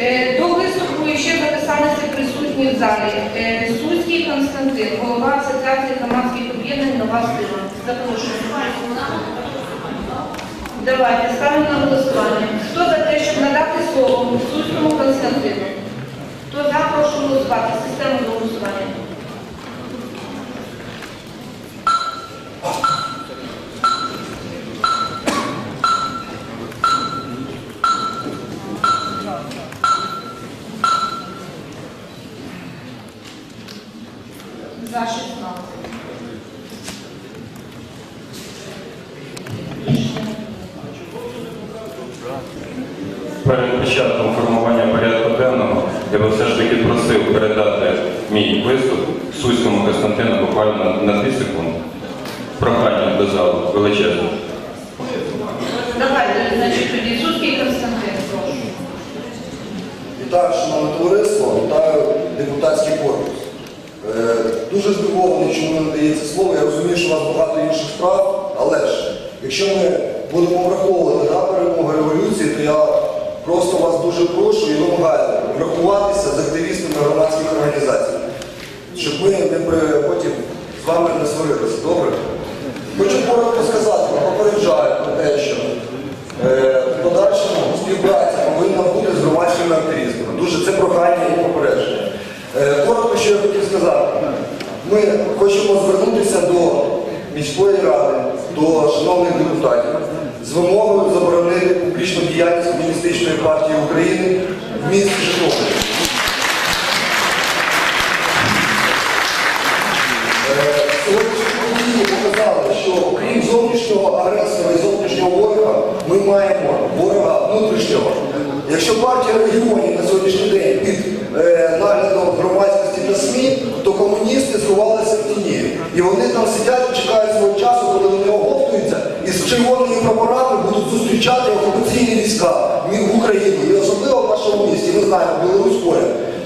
Е, До виступу ще записалися присутні в залі. Е, Суцький Константин, голова Асоціації громадських об'єднань Нова сила. Запрошую. Давайте ставимо на голосування. Хто за те, щоб надати слово Суцькому Константину? Хто за, прошу голосувати. Систему голосування. За 16. Перед початком формування порядку денного я би все ж таки просив передати мій виступ Суському Костянтину буквально на, на 2 секунди. Прохання до залу величезне. Давайте, значить, тоді Суцький Константин, прошу. Вітаю, шановне товариство, вітаю депутатський корпус. Е, Дуже здивований, чому не надається слово. Я розумію, що у вас багато інших справ, але ж, якщо ми будемо враховувати на перемогу революції, то я просто вас дуже прошу і вимагаю врахуватися з активістами громадських організацій, щоб ми не при- потім з вами не сварилися. Добре? Хочу коротко сказати, попереджаю про те, що е, в подальшому співпраця повинна бути з громадськими активістами. Дуже це прохання і попередження. Е, коротко, сказати. Ми хочемо звернутися до міської ради, до шановних депутатів з вимогою заборонити публічну діяльність Комуністичної партії України в місті Житомирі. Е, Сьогоднішні події показали, що окрім зовнішнього агресора і зовнішнього ворога, ми маємо ворога внутрішнього. Якщо партія регіонів на сьогоднішній день під е, наглядом громадськості та СМІ, то комуністи сховалися в тіні. І вони там сидять і чекають свого часу, коли вони оговтуються і з червоними прапорами будуть зустрічати окупаційні війська в Україні. І особливо в нашому місті, ми знаємо, Білорусь.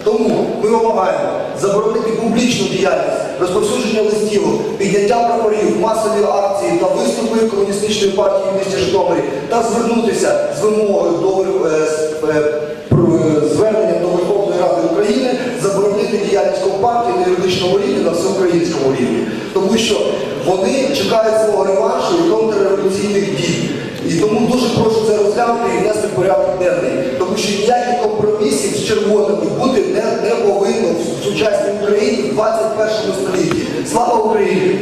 Тому ми вимагаємо заборонити публічну діяльність, розповсюдження листівок, підняття прапорів, масові акції та виступи комуністичної партії в місті Житомирі та звернутися з вимогою до е, е, всеукраїнському рівні, тому що вони чекають свого реваншу і контрреволюційних дій. І тому дуже прошу це розглянути і внести в порядок денний, тому що ніяких компромісів з червоними бути не, не повинно в сучасній Україні в 21 столітті. Слава Україні!